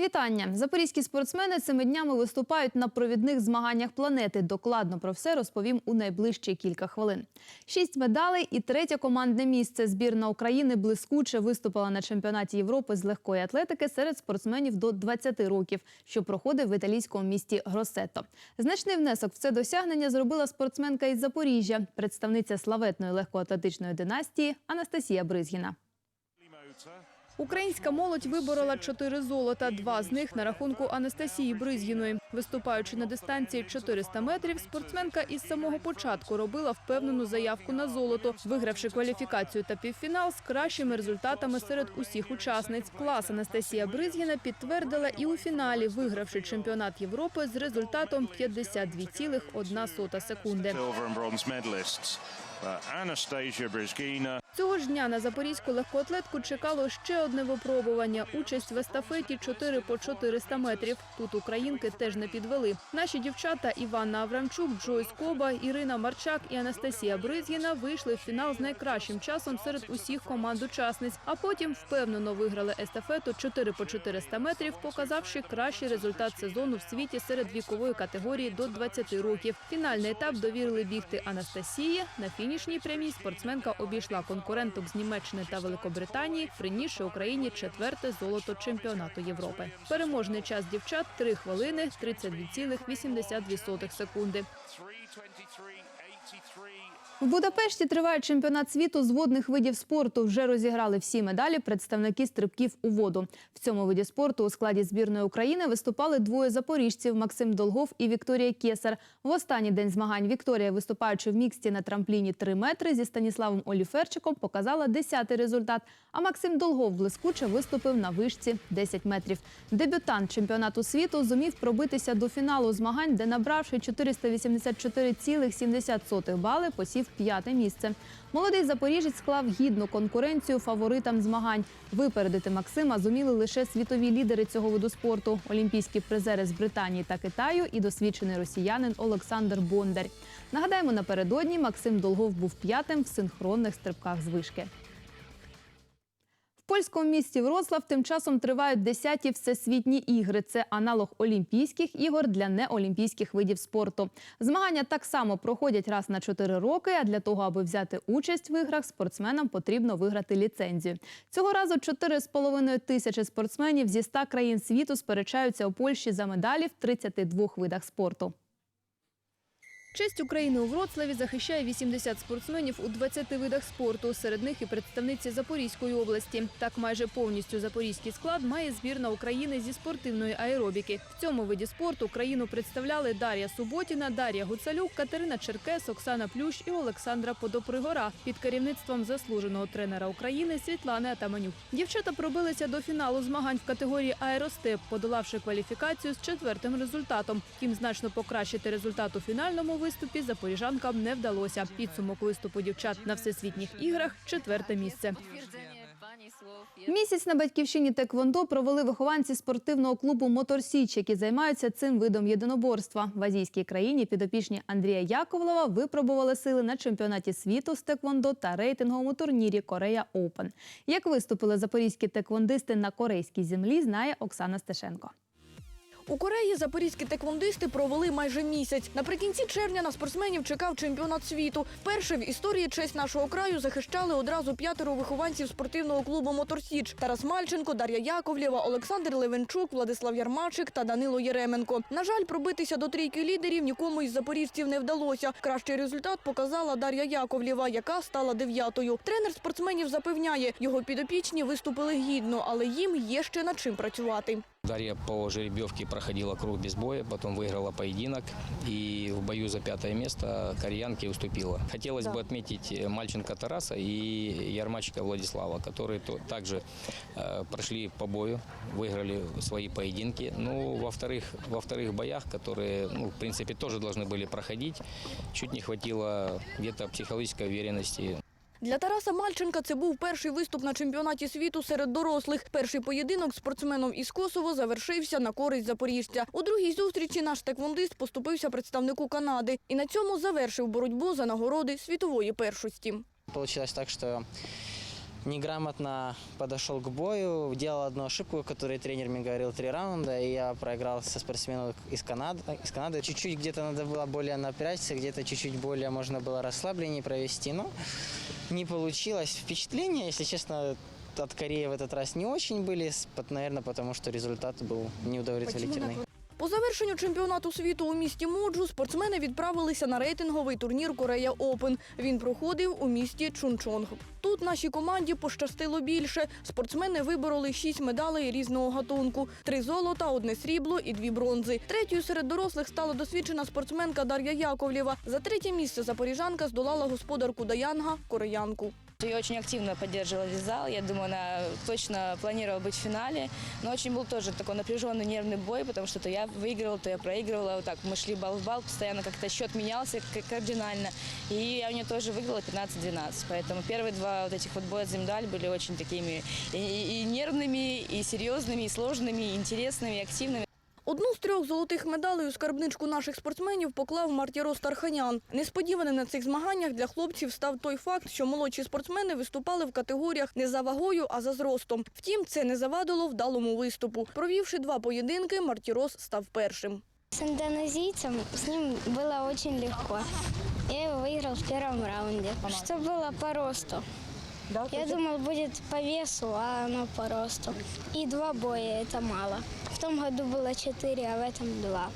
Вітання. Запорізькі спортсмени цими днями виступають на провідних змаганнях планети. Докладно про все розповім у найближчі кілька хвилин. Шість медалей і третє командне місце. Збірна України блискуче виступила на чемпіонаті Європи з легкої атлетики серед спортсменів до 20 років, що проходив в італійському місті Гросето. Значний внесок в це досягнення зробила спортсменка із Запоріжжя, представниця славетної легкоатлетичної династії Анастасія Бризгіна. Українська молодь виборола чотири золота. Два з них на рахунку Анастасії Бризгіної. Виступаючи на дистанції 400 метрів, спортсменка із самого початку робила впевнену заявку на золото, вигравши кваліфікацію та півфінал з кращими результатами серед усіх учасниць. Клас Анастасія Бризгіна підтвердила і у фіналі, вигравши чемпіонат Європи з результатом 52,1 секунди. Uh, Anastasia Brizgina, Цього ж дня на запорізьку легкоатлетку чекало ще одне випробування – участь в естафеті 4 по 400 метрів. Тут українки теж не підвели. Наші дівчата Іванна Аврамчук, Джойс Коба, Ірина Марчак і Анастасія Бризгіна вийшли в фінал з найкращим часом серед усіх команд-учасниць, а потім впевнено виграли естафету 4 по 400 метрів, показавши кращий результат сезону в світі серед вікової категорії до 20 років. Фінальний етап довірили бігти Анастасії. На фінішній прямій спортсменка обійшла конкуренток з Німеччини та Великобританії, принісши Україні четверте золото чемпіонату Європи. Переможний час дівчат 3 хвилини 32,82 секунди. 323.83. В Будапешті триває чемпіонат світу з водних видів спорту. Вже розіграли всі медалі представники стрибків у воду. В цьому виді спорту у складі збірної України виступали двоє запоріжців – Максим Долгов і Вікторія Кесар. В останній день змагань Вікторія, виступаючи в міксті на трампліні 3 метри зі Станіславом Оліферчиком, показала 10-й результат. А Максим Долгов блискуче виступив на вишці 10 метрів. Дебютант чемпіонату світу зумів пробитися до фіналу змагань, де набравши 484,70 бали, посів п'яте місце. Молодий запоріжець склав гідну конкуренцію фаворитам змагань. Випередити Максима зуміли лише світові лідери цього виду спорту: олімпійські призери з Британії та Китаю і досвідчений росіянин Олександр Бондар. Нагадаємо, напередодні Максим Долгов був п'ятим в синхронних стрибках з вишки. Польському місті Вроцлав тим часом тривають 10-ті всесвітні ігри. Це аналог Олімпійських ігор для неолімпійських видів спорту. Змагання так само проходять раз на 4 роки. А для того, аби взяти участь в іграх, спортсменам потрібно виграти ліцензію. Цього разу 4,5 тисячі спортсменів зі 100 країн світу сперечаються у Польщі за медалі в 32 видах спорту. Честь України у Вроцлаві захищає 80 спортсменів у 20 видах спорту. Серед них і представниці Запорізької області. Так майже повністю запорізький склад має збірна України зі спортивної аеробіки. В цьому виді спорту країну представляли Дар'я Суботіна, Дар'я Гуцалюк, Катерина Черкес, Оксана Плющ і Олександра Подопригора під керівництвом заслуженого тренера України Світлани Атаманюк. Дівчата пробилися до фіналу змагань в категорії аеростеп, подолавши кваліфікацію з четвертим результатом. Втім, значно покращити результат у фінальному виступі запоріжанкам не вдалося. Підсумок виступу дівчат на всесвітніх іграх четверте місце. Місяць на батьківщині Теквондо провели вихованці спортивного клубу Мотор Січ, які займаються цим видом єдиноборства. В азійській країні підопічні Андрія Яковлева випробували сили на чемпіонаті світу з Теквондо та рейтинговому турнірі Корея Оупен. Як виступили запорізькі теквондисти на корейській землі, знає Оксана Стешенко. У Кореї запорізькі теквондисти провели майже місяць. Наприкінці червня на спортсменів чекав чемпіонат світу. Перше в історії честь нашого краю захищали одразу п'ятеро вихованців спортивного клубу Моторсіч: Тарас Мальченко, Дар'я Яковлєва, Олександр Левенчук, Владислав Ярмачик та Данило Єременко. На жаль, пробитися до трійки лідерів нікому із запоріжців не вдалося. Кращий результат показала Дар'я Яковлєва, яка стала дев'ятою. Тренер спортсменів запевняє, його підопічні виступили гідно, але їм є ще над чим працювати. Дарья по жеребьевке проходила круг без боя, потом выиграла поединок и в бою за пятое место кореянке уступила. Хотелось бы отметить э, Мальченко Тараса и Ярмачика Владислава, которые то- также э, прошли по бою, выиграли свои поединки. Ну, во вторых, во вторых боях, которые, ну, в принципе, тоже должны были проходить, чуть не хватило где-то психологической уверенности. Для Тараса Мальченка це був перший виступ на чемпіонаті світу серед дорослих. Перший поєдинок спортсменом із Косово завершився на користь запоріжця. У другій зустрічі наш теквондист поступився представнику Канади і на цьому завершив боротьбу за нагороди світової першості. Получилось так, что неграмотно подошел к бою, делал одну ошибку, которую тренер мне говорил три раунда, и я проиграл со спортсменом из Канады. Из Канады. Чуть-чуть где-то надо было более напрячься, где-то чуть-чуть более можно было расслабленнее провести, но не получилось. Впечатления, если честно, от Кореи в этот раз не очень были, наверное, потому что результат был неудовлетворительный. По завершенню чемпіонату світу у місті Моджу спортсмени відправилися на рейтинговий турнір Корея Опен. Він проходив у місті Чунчонг. Тут нашій команді пощастило більше. Спортсмени вибороли шість медалей різного гатунку: три золота, одне срібло і дві бронзи. Третьою серед дорослих стала досвідчена спортсменка Дар'я Яковлєва. За третє місце запоріжанка здолала господарку Даянга кореянку. Ее очень активно поддерживала весь зал. Я думаю, она точно планировала быть в финале. Но очень был тоже такой напряженный нервный бой, потому что то я выигрывала, то я проигрывала. Вот так мы шли балл в балл, постоянно как-то счет менялся к- кардинально. И я у нее тоже выиграла 15-12. Поэтому первые два вот этих вот боя за медаль были очень такими и, и- и нервными, и серьезными, и сложными, и интересными, и активными. Одну з трьох золотих медалей у скарбничку наших спортсменів поклав Мартірос Тарханян. Несподіваним на цих змаганнях для хлопців став той факт, що молодші спортсмени виступали в категоріях не за вагою, а за зростом. Втім, це не завадило вдалому виступу. Провівши два поєдинки, Мартірос став першим. С индонезийцем с ним было очень легко. Я его выиграл в первом раунде. Что было по росту. Я думал, будет по весу, а оно по росту. И два боя – это мало. В том году было 4, а в этом 2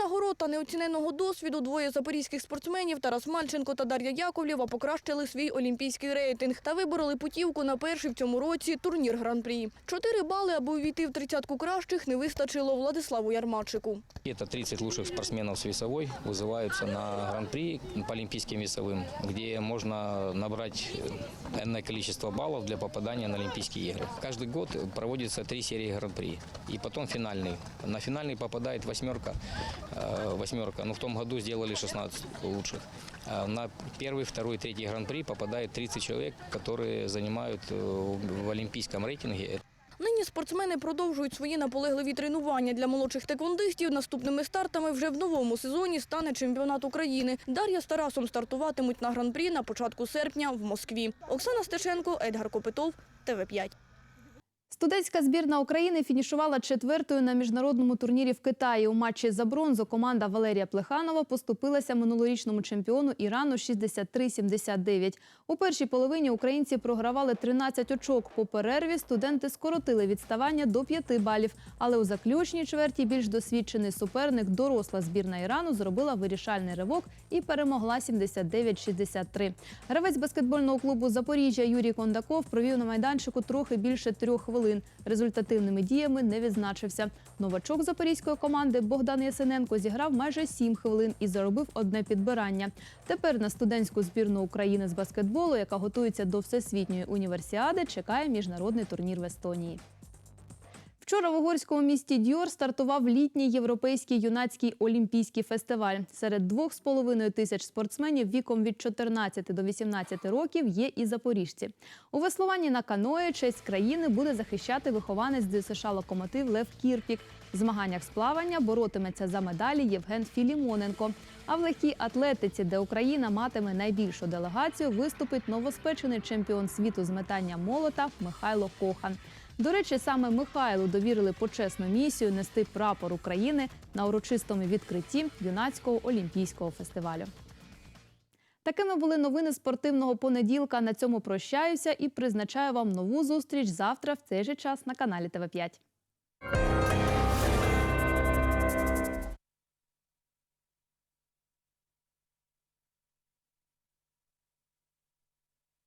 нагород та неоціненого досвіду, двоє запорізьких спортсменів Тарас Мальченко та Дар'я Яковлєва покращили свій олімпійський рейтинг та вибороли путівку на перший в цьому році турнір Гран-прі. Чотири бали, аби увійти в тридцятку кращих, не вистачило Владиславу Ярмачику. Это 30 лучших спортсменов с весовой вызываются на гран-при по олимпийским весовым, где можно набрать э, энное количество баллов для попадания на Олимпийские игры. Каждый год проводится три серии гран-при и потом финальный. На финальный попадает восьмерка, э, восьмерка. Ну, в том году сделали 16 лучших. А На первый, второй, третий гран-при попадает 30 человек, которые занимают э, в олимпийском рейтинге Нині спортсмени продовжують свої наполегливі тренування для молодших теквондистів. Наступними стартами вже в новому сезоні стане чемпіонат України. Дар'я з Тарасом стартуватимуть на гран-прі на початку серпня в Москві. Оксана Стешенко, Едгар Копитов, ТВ5. Студентська збірна України фінішувала четвертою на міжнародному турнірі в Китаї. У матчі за бронзу команда Валерія Плеханова поступилася минулорічному чемпіону Ірану 63-79. У першій половині українці програвали 13 очок. По перерві студенти скоротили відставання до 5 балів. Але у заключній чверті більш досвідчений суперник, доросла збірна Ірану, зробила вирішальний ривок і перемогла 79-63. Гравець баскетбольного клубу Запоріжжя Юрій Кондаков провів на майданчику трохи більше трьох хвилин. Результативними діями не відзначився. Новачок запорізької команди Богдан Ясиненко зіграв майже сім хвилин і заробив одне підбирання. Тепер на студентську збірну України з баскетболу, яка готується до всесвітньої універсіади, чекає міжнародний турнір в Естонії. Вчора в угорському місті Дьор стартував літній європейський юнацький олімпійський фестиваль. Серед 2,5 тисяч спортсменів віком від 14 до 18 років є і запоріжці. У веслуванні на каное честь країни буде захищати вихованець ДСШ «Локомотив» Лев Кірпік. В змаганнях з плавання боротиметься за медалі Євген Філімоненко. А в легкій атлетиці, де Україна матиме найбільшу делегацію, виступить новоспечений чемпіон світу з метання молота Михайло Кохан. До речі, саме Михайлу довірили почесну місію нести прапор України на урочистому відкритті юнацького олімпійського фестивалю. Такими були новини спортивного понеділка. На цьому прощаюся і призначаю вам нову зустріч завтра в цей же час на каналі ТВ 5